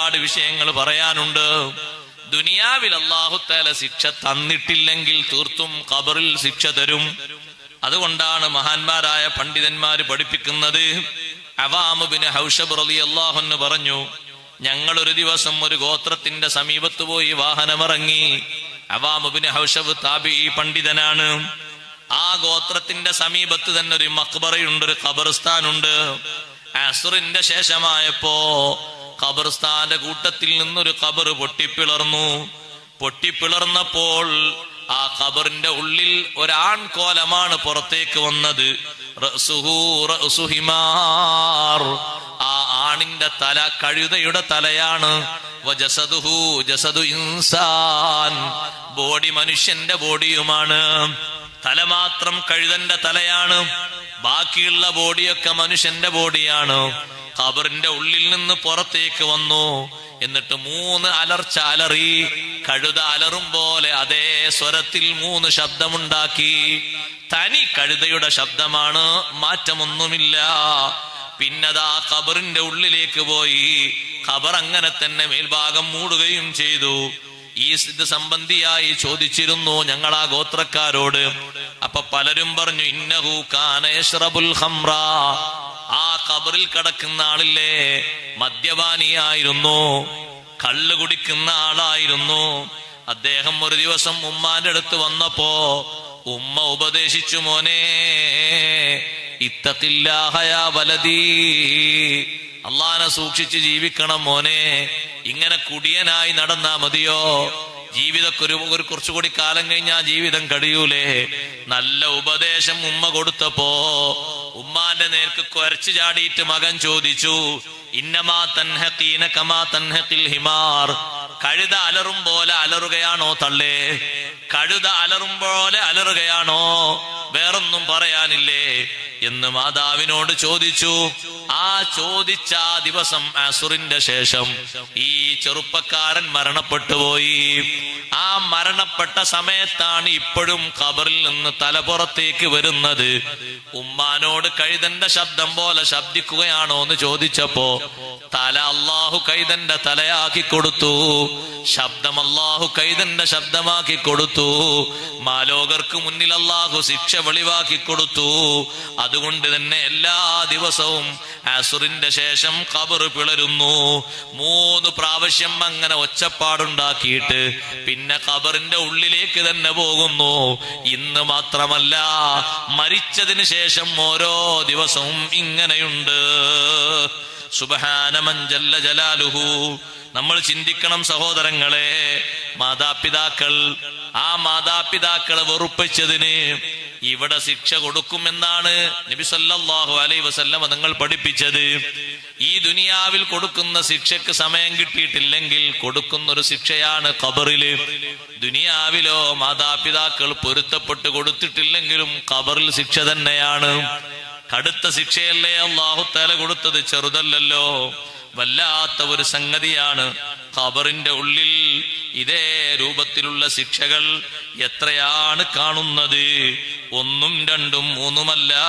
ഒരുപാട് വിഷയങ്ങൾ പറയാനുണ്ട്. ദുനിയാവിൽ അള്ളാഹുത്താല ശിക്ഷ തന്നിട്ടില്ലെങ്കിൽ തീർത്തും ഖബറിൽ ശിക്ഷ തരും. അതുകൊണ്ടാണ് മഹാന്മാരായ പണ്ഡിതന്മാര് പഠിപ്പിക്കുന്നത്. അവാമുബിന് ഹൗഷബ് റലി അള്ളാഹുന്ന് പറഞ്ഞു ഞങ്ങൾ ഒരു ദിവസം ഒരു ഗോത്രത്തിന്റെ സമീപത്ത് പോയി വാഹനമിറങ്ങി. അവാമുബിന് ഹൗഷബ് താബി ഈ പണ്ഡിതനാണ്. ആ ഗോത്രത്തിന്റെ സമീപത്ത് തന്നെ ഒരു മക്ബറയുണ്ട് ഒരു ഖബർസ്ഥാനുണ്ട്. അസുറിന്റെ ശേഷമായപ്പോ ഖബർസ്ഥാന്റെ കൂട്ടത്തിൽ നിന്നൊരു ഖബർ പൊട്ടിപ്പിളർന്നു. പൊട്ടിപ്പിളർന്നപ്പോൾ ആ ഖബറിന്റെ ഉള്ളിൽ ഒരാൺകോലമാണ് പുറത്തേക്ക് വന്നത്. ആ ആണിന്റെ തല കഴുതയുടെ തലയാണ്. ഇൻസാൻ. ബോഡി മനുഷ്യന്റെ ബോഡിയുമാണ്. തല മാത്രം കഴുതന്റെ തലയാണ്. ബാക്കിയുള്ള ബോഡിയൊക്കെ മനുഷ്യന്റെ ബോഡിയാണ്. ഖബറിന്റെ ഉള്ളിൽ നിന്ന് പുറത്തേക്ക് വന്നു. എന്നിട്ട് മൂന്ന് അലർച്ച അലറി കഴുത അലറും പോലെ അതേ സ്വരത്തിൽ മൂന്ന് ശബ്ദമുണ്ടാക്കി. തനി കഴുതയുടെ ശബ്ദമാണ് മാറ്റമൊന്നുമില്ല. പിന്നതാ ഖബറിന്റെ ഉള്ളിലേക്ക് പോയി. ഖബർ അങ്ങനെ തന്നെ മേൽഭാഗം മൂടുകയും ചെയ്തു. ഈ ഇത് സംബന്ധിയായി ചോദിച്ചിരുന്നു ഞങ്ങൾ ആ ഗോത്രക്കാരോട്. അപ്പൊ പലരും പറഞ്ഞു ഇന്നഹു കാന ഹംറ ആ കബറിൽ കിടക്കുന്ന ആളില്ലേ? മദ്യപാനിയായിരുന്നു. കള്ള് കുടിക്കുന്ന ആളായിരുന്നു. അദ്ദേഹം ഒരു ദിവസം ഉമ്മാന്റെ അടുത്ത് വന്നപ്പോ ഉമ്മ ഉപദേശിച്ചു മോനെ ഇത്തത്തില്ലാഹയാ വലതീ അള്ളാനെ സൂക്ഷിച്ച് ജീവിക്കണം മോനെ. ഇങ്ങനെ കുടിയനായി നടന്നാ മതിയോ? ജീവിതക്കൊരു ഒരു കുറച്ചുകൂടി കാലം കഴിഞ്ഞാ ജീവിതം കഴിയൂലേ? നല്ല ഉപദേശം ഉമ്മ കൊടുത്തപ്പോ ഉമ്മാന്റെ നേർക്ക് കുരച്ചു ചാടിയിട്ട് മകൻ ചോദിച്ചു ഇന്നമാ തൻഹീന കമാ തൻഹത്തിൽ ഹിമാർ? കഴുത അലറും പോലെ അലറുകയാണോ തള്ളേ? കഴുത അലറും പോലെ അലറുകയാണോ? വേറൊന്നും പറയാനില്ലേ? എന്ന് മാതാവിനോട് ചോദിച്ചു. ആ ചോദിച്ച ആ ദിവസം അസുറിന്റെ ശേഷം ഈ ചെറുപ്പക്കാരൻ മരണപ്പെട്ടുപോയി. ആ മരണപ്പെട്ട സമയത്താണ് ഇപ്പോഴും ഖബറിൽ നിന്ന് തലപുറത്തേക്ക് വരുന്നത്. ഉമ്മാനോട് കഴുതന്റെ ശബ്ദം പോലെ ശബ്ദിക്കുകയാണോ എന്ന് ചോദിച്ചപ്പോ തല അള്ളാഹു കൈതന്റെ തലയാക്കി കൊടുത്തു. ശബ്ദം അള്ളാഹു കൈതന്റെ ശബ്ദമാക്കി കൊടുത്തു. മാലോകർക്ക് മുന്നിൽ അള്ളാഹു ശിക്ഷ വെളിവാക്കി കൊടുത്തു. അതുകൊണ്ട് തന്നെ എല്ലാ ദിവസവും അസുറിന്റെ ശേഷം കബർ പിളരുന്നു. മൂന്ന് പ്രാവശ്യം അങ്ങനെ ഒച്ചപ്പാടുണ്ടാക്കിയിട്ട് പിന്നെ കബറിന്റെ ഉള്ളിലേക്ക് തന്നെ പോകുന്നു. ഇന്ന് മാത്രമല്ല മരിച്ചതിന് ശേഷം ഓരോ ദിവസവും ഇങ്ങനെയുണ്ട്. സുബഹാനമഞ്ചല്ല ജലാലുഹു. നമ്മൾ ചിന്തിക്കണം സഹോദരങ്ങളെ മാതാപിതാക്കൾ ആ മാതാപിതാക്കളെ വെറുപ്പിച്ചതിന് ഇവിടെ ശിക്ഷ കൊടുക്കുമെന്നാണ് നബി സല്ലല്ലാഹു അലൈഹി വസല്ലമ നിങ്ങൾ പഠിപ്പിച്ചത്. ഈ ദുനിയാവിൽ കൊടുക്കുന്ന ശിക്ഷക്ക് സമയം കിട്ടിയിട്ടില്ലെങ്കിൽ കൊടുക്കുന്ന ഒരു ശിക്ഷയാണ് ഖബറിൽ. ദുനിയാവിലോ മാതാപിതാക്കൾ പൊരുത്തപ്പെട്ട് കൊടുത്തിട്ടില്ലെങ്കിലും ഖബറിൽ ശിക്ഷ തന്നെയാണ്. കടുത്ത ശിക്ഷയല്ലേ അള്ളാഹു തല കൊടുത്തത്? ചെറുതല്ലല്ലോ. വല്ലാത്ത ഒരു സംഗതിയാണ്. ഖബറിന്റെ ഉള്ളിൽ ഇതേ രൂപത്തിലുള്ള ശിക്ഷകൾ എത്രയാണ് കാണുന്നത്? ഒന്നും രണ്ടും മൂന്നുമല്ല.